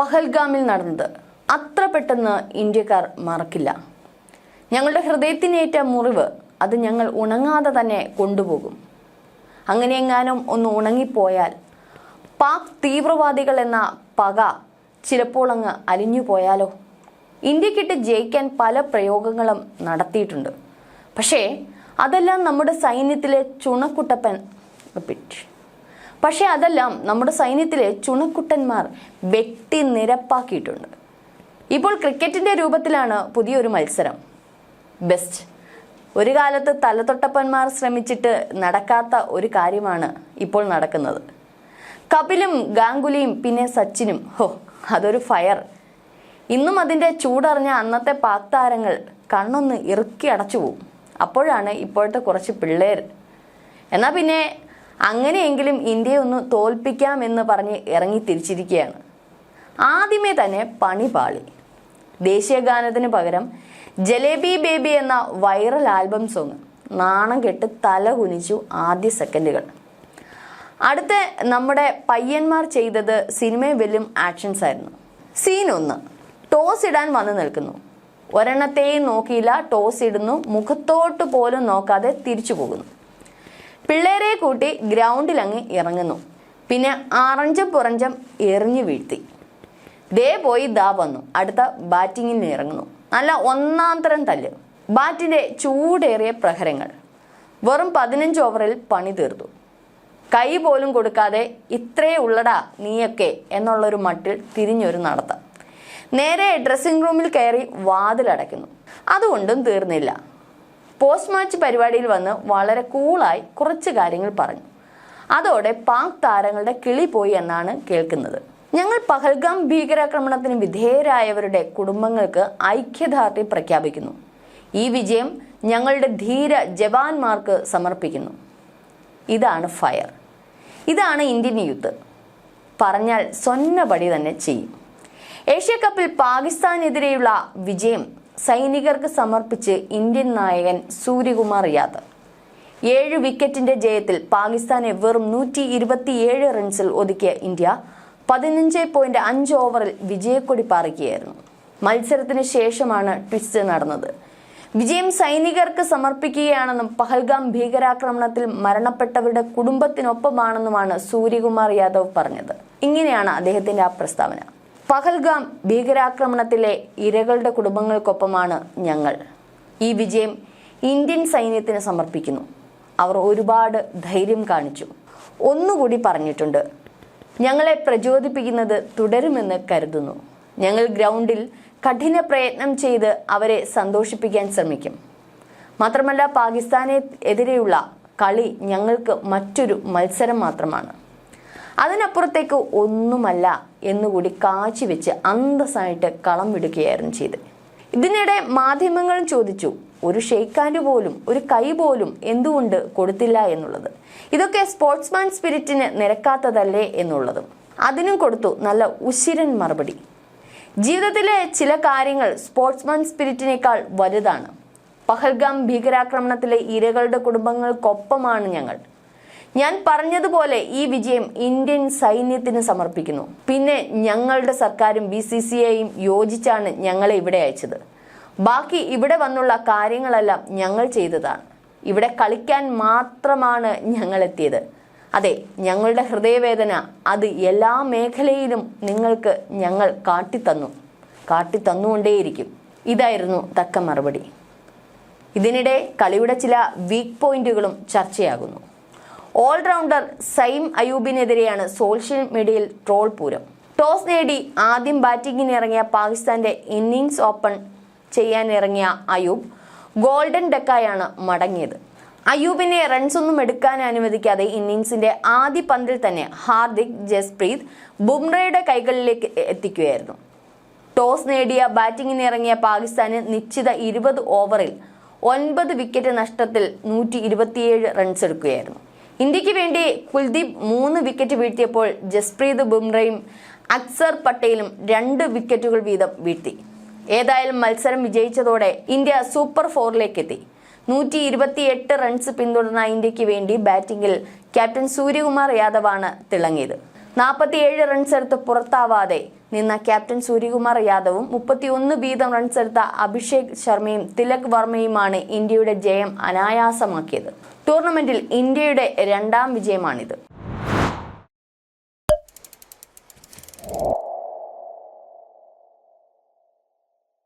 പഹൽഗാമിൽ നടന്നത്. അത്ര പെട്ടെന്ന് ഇന്ത്യക്കാർ മറക്കില്ല. ഞങ്ങളുടെ ഹൃദയത്തിനേറ്റ മുറിവ് അത് ഞങ്ങൾ ഉണങ്ങാതെ തന്നെ കൊണ്ടുപോകും. അങ്ങനെയെങ്ങാനും ഒന്ന് ഉണങ്ങിപ്പോയാൽ പാക് തീവ്രവാദികൾ എന്ന പക ചിലപ്പോൾ അങ്ങ് അലിഞ്ഞു പോയാലോ? ഇന്ത്യക്കിട്ട് ജയിക്കാൻ പല പ്രയോഗങ്ങളും നടത്തിയിട്ടുണ്ട്. പക്ഷേ അതെല്ലാം നമ്മുടെ സൈന്യത്തിലെ ചുണക്കുട്ടപ്പൻ റിപ്പീറ്റ് പക്ഷേ അതെല്ലാം നമ്മുടെ സൈന്യത്തിലെ ചുണക്കുട്ടന്മാർ വെട്ടി നിരപ്പാക്കിയിട്ടുണ്ട്. ഇപ്പോൾ ക്രിക്കറ്റിന്റെ രൂപത്തിലാണ് പുതിയൊരു മത്സരം. ബെസ്റ്റ് ഒരു കാലത്ത് തലതൊട്ടപ്പന്മാർ ശ്രമിച്ചിട്ട് നടക്കാത്ത ഒരു കാര്യമാണ് ഇപ്പോൾ നടക്കുന്നത്. കപിലും ഗാംഗുലിയും പിന്നെ സച്ചിനും ഹോ അതൊരു ഫയർ ഇന്നും അതിന്റെ ചൂടറിഞ്ഞ അന്നത്തെ പാക് താരങ്ങൾ കണ്ണൊന്ന് ഇറുക്കി അടച്ചു പോവും അപ്പോഴാണ് ഇപ്പോഴത്തെ കുറച്ച് പിള്ളേർ എന്നാൽ പിന്നെ അങ്ങനെയെങ്കിലും ഇന്ത്യയെ ഒന്ന് തോൽപ്പിക്കാമെന്ന് പറഞ്ഞ് ഇറങ്ങി തിരിച്ചിരിക്കുകയാണ്. ആദ്യമേ തന്നെ പണി പാളി. ദേശീയ ഗാനത്തിന് പകരം ജലേബി ബേബി എന്ന വൈറൽ ആൽബം സോങ് നാണം കെട്ട് തല കുനിച്ചു ആദ്യ സെക്കൻഡുകൾ. അടുത്ത നമ്മുടെ പയ്യന്മാർ ചെയ്തത് സിനിമയെ വെല്ലും ആക്ഷൻസ് ആയിരുന്നു. സീൻ ഒന്ന്. ടോസ് ഇടാൻ വന്നു നിൽക്കുന്നു. ഒരെണ്ണത്തെയും നോക്കിയില്ല ടോസ് ഇടുന്നു. മുഖത്തോട്ട് പോലും നോക്കാതെ തിരിച്ചു പോകുന്നു. പിള്ളേരെ കൂട്ടി ഗ്രൗണ്ടിൽ അങ്ങ് ഇറങ്ങുന്നു. പിന്നെ അറഞ്ചം പുറഞ്ചം എറിഞ്ഞു വീഴ്ത്തി. ദേ പോയി ദാ വന്നു. അടുത്ത ബാറ്റിങ്ങിന് ഇറങ്ങുന്നു. നല്ല ഒന്നാം തരം തല്ല്. ബാറ്റിന്റെ ചൂടേറിയ പ്രഹരങ്ങൾ. വെറും പതിനഞ്ച് ഓവറിൽ പണി തീർത്തു. കൈ പോലും കൊടുക്കാതെ ഇത്രേ ഉള്ളടാ നീയൊക്കെ എന്നുള്ളൊരു മട്ടിൽ തിരിഞ്ഞൊരു നടത്തം. നേരെ ഡ്രസ്സിംഗ് റൂമിൽ കയറി വാതിലടയ്ക്കുന്നു. അതുകൊണ്ടും തീർന്നില്ല. പോസ്റ്റ് മാച്ച് പരിപാടിയിൽ വന്ന് വളരെ കൂളായി കുറച്ച് കാര്യങ്ങൾ പറഞ്ഞു. അതോടെ പാക് താരങ്ങളുടെ കിളി പോയി എന്നാണ് കേൾക്കുന്നത്. ഞങ്ങൾ പഹൽഗാം ഭീകരാക്രമണത്തിന് വിധേയരായവരുടെ കുടുംബങ്ങൾക്ക് ഐക്യദാർഢ്യം പ്രഖ്യാപിക്കുന്നു. ഈ വിജയം ഞങ്ങളുടെ ധീര ജവാന്മാർക്ക് സമർപ്പിക്കുന്നു. ഇതാണ് ഫയർ. ഇതാണ് ഇന്ത്യൻ യൂത്ത്. പറഞ്ഞാൽ സ്വന്നപടി തന്നെ ചെയ്യും. ഏഷ്യ കപ്പിൽ പാകിസ്ഥാനെതിരെയുള്ള വിജയം സൈനികർക്ക് സമർപ്പിച്ച് ഇന്ത്യൻ നായകൻ സൂര്യകുമാർ യാദവ്. ഏഴ് വിക്കറ്റിന്റെ ജയത്തിൽ പാകിസ്ഥാനെ വെറും നൂറ്റി ഇരുപത്തിയേഴ് റൺസിൽ ഒതുക്കിയ ഇന്ത്യ പതിനഞ്ച് പോയിന്റ് അഞ്ച് ഓവറിൽ വിജയക്കൊടി പാറിക്കുകയായിരുന്നു മത്സരത്തിന് ശേഷമാണ് ട്വിസ്റ്റ് നടന്നത്. വിജയം സൈനികർക്ക് സമർപ്പിക്കുകയാണെന്നും പഹൽഗാം ഭീകരാക്രമണത്തിൽ മരണപ്പെട്ടവരുടെ കുടുംബത്തിനൊപ്പമാണെന്നുമാണ് സൂര്യകുമാർ യാദവ് പറഞ്ഞത്. ഇങ്ങനെയാണ് അദ്ദേഹത്തിന്റെ ആ പ്രസ്താവന. പഹൽഗാം ഭീകരാക്രമണത്തിലെ ഇരകളുടെ കുടുംബങ്ങൾക്കൊപ്പമാണ് ഞങ്ങൾ. ഈ വിജയം ഇന്ത്യൻ സൈന്യത്തിന് സമർപ്പിക്കുന്നു. അവർ ഒരുപാട് ധൈര്യം കാണിച്ചു. ഒന്നുകൂടി പറഞ്ഞിട്ടുണ്ട്. ഞങ്ങളെ പ്രചോദിപ്പിക്കുന്നത് തുടരുമെന്ന് കരുതുന്നു. ഞങ്ങൾ ഗ്രൗണ്ടിൽ കഠിന പ്രയത്നം ചെയ്ത് അവരെ സന്തോഷിപ്പിക്കാൻ ശ്രമിക്കും. മാത്രമല്ല പാകിസ്ഥാനെ എതിരെയുള്ള കളി ഞങ്ങൾക്ക് മറ്റൊരു മത്സരം മാത്രമാണ്. അതിനപ്പുറത്തേക്ക് ഒന്നുമല്ല എന്നുകൂടി കാഴ്ചവെച്ച് അന്തസ്സായിട്ട് കളം വിടുകയായിരുന്നു ചെയ്തത് ഇതിനിടെ മാധ്യമങ്ങൾ ചോദിച്ചു ഒരു ഷെയ്ക്കാൻഡ് പോലും ഒരു കൈ പോലും എന്തുകൊണ്ട് കൊടുത്തില്ല എന്നുള്ളത്? ഇതൊക്കെ സ്പോർട്സ്മാൻ സ്പിരിറ്റിന് നിരക്കാത്തതല്ലേ എന്നുള്ളതും. അതിനും കൊടുത്തു നല്ല ഉശിരൻ മറുപടി. ജീവിതത്തിലെ ചില കാര്യങ്ങൾ സ്പോർട്സ്മാൻ സ്പിരിറ്റിനേക്കാൾ വലുതാണ്. പഹൽഗാം ഭീകരാക്രമണത്തിലെ ഇരകളുടെ കുടുംബങ്ങൾക്കൊപ്പമാണ് ഞങ്ങൾ. ഞാൻ പറഞ്ഞതുപോലെ ഈ വിജയം ഇന്ത്യൻ സൈന്യത്തിന് സമർപ്പിക്കുന്നു. പിന്നെ ഞങ്ങളുടെ സർക്കാരും ബി സി സി ഐയും യോജിച്ചാണ് ഞങ്ങളെ ഇവിടെ അയച്ചത്. ബാക്കി ഇവിടെ വന്നുള്ള കാര്യങ്ങളെല്ലാം ഞങ്ങൾ ചെയ്തതാണ്. ഇവിടെ കളിക്കാൻ മാത്രമാണ് ഞങ്ങൾ എത്തിയത് അതെ ഞങ്ങളുടെ ഹൃദയവേദന അത് എല്ലാ മേഖലയിലും നിങ്ങൾക്ക് ഞങ്ങൾ കാട്ടിത്തന്നു. കാട്ടിത്തന്നുകൊണ്ടേയിരിക്കും. ഇതായിരുന്നു തക്ക മറുപടി. ഇതിനിടെ കളിയുടെ ചില വീക്ക് പോയിന്റുകളും ചർച്ചയാകുന്നു. ഓൾറൗണ്ടർ സൈം അയൂബിനെതിരെയാണ് സോഷ്യൽ മീഡിയയിൽ ട്രോൾ പൂരം. ടോസ് നേടി ആദ്യം ബാറ്റിംഗിന് ഇറങ്ങിയ പാകിസ്ഥാന്റെ ഇന്നിങ്സ് ഓപ്പൺ ചെയ്യാനിറങ്ങിയ അയൂബ് ഗോൾഡൻ ഡെക്കായാണ് മടങ്ങിയത്. അയൂബിനെ റൺസ് ഒന്നും എടുക്കാൻ അനുവദിക്കാതെ ഇന്നിങ്സിന്റെ ആദ്യ പന്തിൽ തന്നെ ഹാർദിക് ജസ്പ്രീത് ബുംറയുടെ കൈകളിലേക്ക് എത്തിക്കുകയായിരുന്നു. ടോസ് നേടിയ ബാറ്റിംഗിന് ഇറങ്ങിയ പാകിസ്ഥാന് നിശ്ചിത ഇരുപത് ഓവറിൽ ഒൻപത് വിക്കറ്റ് നഷ്ടത്തിൽ നൂറ്റി റൺസ് എടുക്കുകയായിരുന്നു ഇന്ത്യയ്ക്ക് വേണ്ടി കുൽദീപ് മൂന്ന് വിക്കറ്റ് വീഴ്ത്തിയപ്പോൾ ജസ്പ്രീത് ബുംറയും അക്സർ പട്ടേലും രണ്ട് വിക്കറ്റുകൾ വീതം വീഴ്ത്തി. ഏതായാലും മത്സരം വിജയിച്ചതോടെ ഇന്ത്യ സൂപ്പർ ഫോറിലേക്ക് എത്തി നൂറ്റി ഇരുപത്തിയെട്ട് റൺസ് പിന്തുടർന്ന ഇന്ത്യയ്ക്ക് വേണ്ടി ബാറ്റിംഗിൽ ക്യാപ്റ്റൻ സൂര്യകുമാർ യാദവാണ് തിളങ്ങിയത്. നാൽപ്പത്തിയേഴ് റൺസ് എടുത്ത് പുറത്താവാതെ നിന്ന ക്യാപ്റ്റൻ സൂര്യകുമാർ യാദവും മുപ്പത്തിയൊന്ന് വീതം റൺസ് എടുത്ത അഭിഷേക് ശർമ്മയും തിലക് വർമ്മയുമാണ് ഇന്ത്യയുടെ ജയം അനായാസമാക്കിയത്. ടൂർണമെന്റിൽ ഇന്ത്യയുടെ രണ്ടാം വിജയമാണിത്.